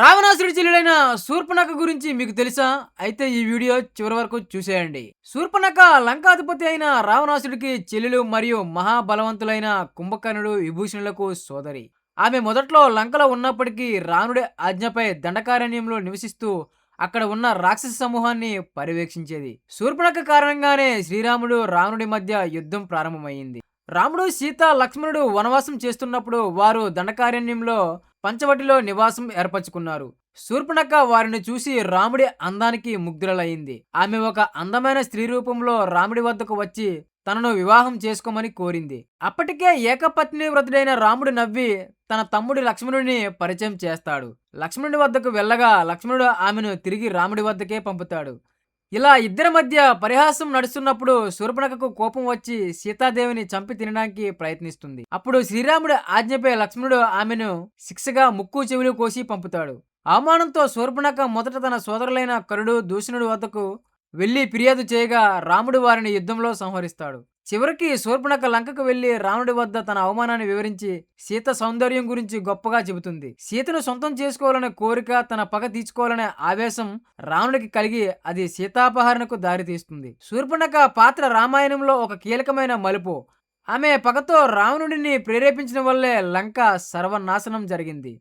రావణాసుడి చెల్లెడైన శూర్పణఖ గురించి మీకు తెలుసా? అయితే ఈ వీడియో చివరి వరకు చూసేయండి. శూర్పణఖ లంకాధిపతి అయిన రావణాసుడికి చెల్లెలు మరియు మహాబలవంతులైన కుంభకర్ణుడు విభూషణులకు సోదరి. ఆమె మొదట్లో లంకలో ఉన్నప్పటికీ రావణుడి ఆజ్ఞపై దండకారణ్యంలో నివసిస్తూ అక్కడ ఉన్న రాక్షస సమూహాన్ని పర్యవేక్షించేది. శూర్పణఖ కారణంగానే శ్రీరాముడు రావణుడి మధ్య యుద్ధం ప్రారంభమైంది. రాముడు సీత లక్ష్మణుడు వనవాసం చేస్తున్నప్పుడు వారు దండకారణ్యంలో పంచవటిలో నివాసం ఏర్పరచుకున్నారు. శూర్పణఖ వారిని చూసి రాముడి అందానికి ముగ్ధులైంది ఆమె ఒక అందమైన స్త్రీ రూపంలో రాముడి వద్దకు వచ్చి తనను వివాహం చేసుకోమని కోరింది. అప్పటికే ఏకపత్ని వ్రతుడైన రాముడు నవ్వి తన తమ్ముడి లక్ష్మణుడిని పరిచయం చేస్తాడు. లక్ష్మణుడి వద్దకు వెళ్ళగా లక్ష్మణుడు ఆమెను తిరిగి రాముడి వద్దకే పంపుతాడు. ఇలా ఇద్దరి మధ్య పరిహాసం నడుస్తున్నప్పుడు శూర్పణఖకు కోపం వచ్చి సీతాదేవిని చంపి తినడానికి ప్రయత్నిస్తుంది. అప్పుడు శ్రీరాముడు ఆజ్ఞపై లక్ష్మణుడు ఆమెను శిక్షగా ముక్కు చెవులు కోసి పంపుతాడు. అవమానంతో శూర్పణఖ మొదట తన సోదరులైన కరుడు దూషణుడు వద్దకు వెళ్ళి ఫిర్యాదు చేయగా రాముడు వారిని యుద్ధంలో సంహరిస్తాడు. చివరికి శూర్పణక లంకకు వెళ్ళి రాముడి వద్ద తన అవమానాన్ని వివరించి సీత సౌందర్యం గురించి గొప్పగా చెబుతుంది. సీతను సొంతం చేసుకోవాలనే కోరిక తన పగ తీర్చుకోవాలనే ఆవేశం రావణుడికి కలిగి అది సీతాపహరణకు దారితీస్తుంది శూర్పణఖ పాత్ర రామాయణంలో ఒక కీలకమైన మలుపు. ఆమె పగతో రావణుడిని ప్రేరేపించిన వల్లే లంక సర్వనాశనం జరిగింది.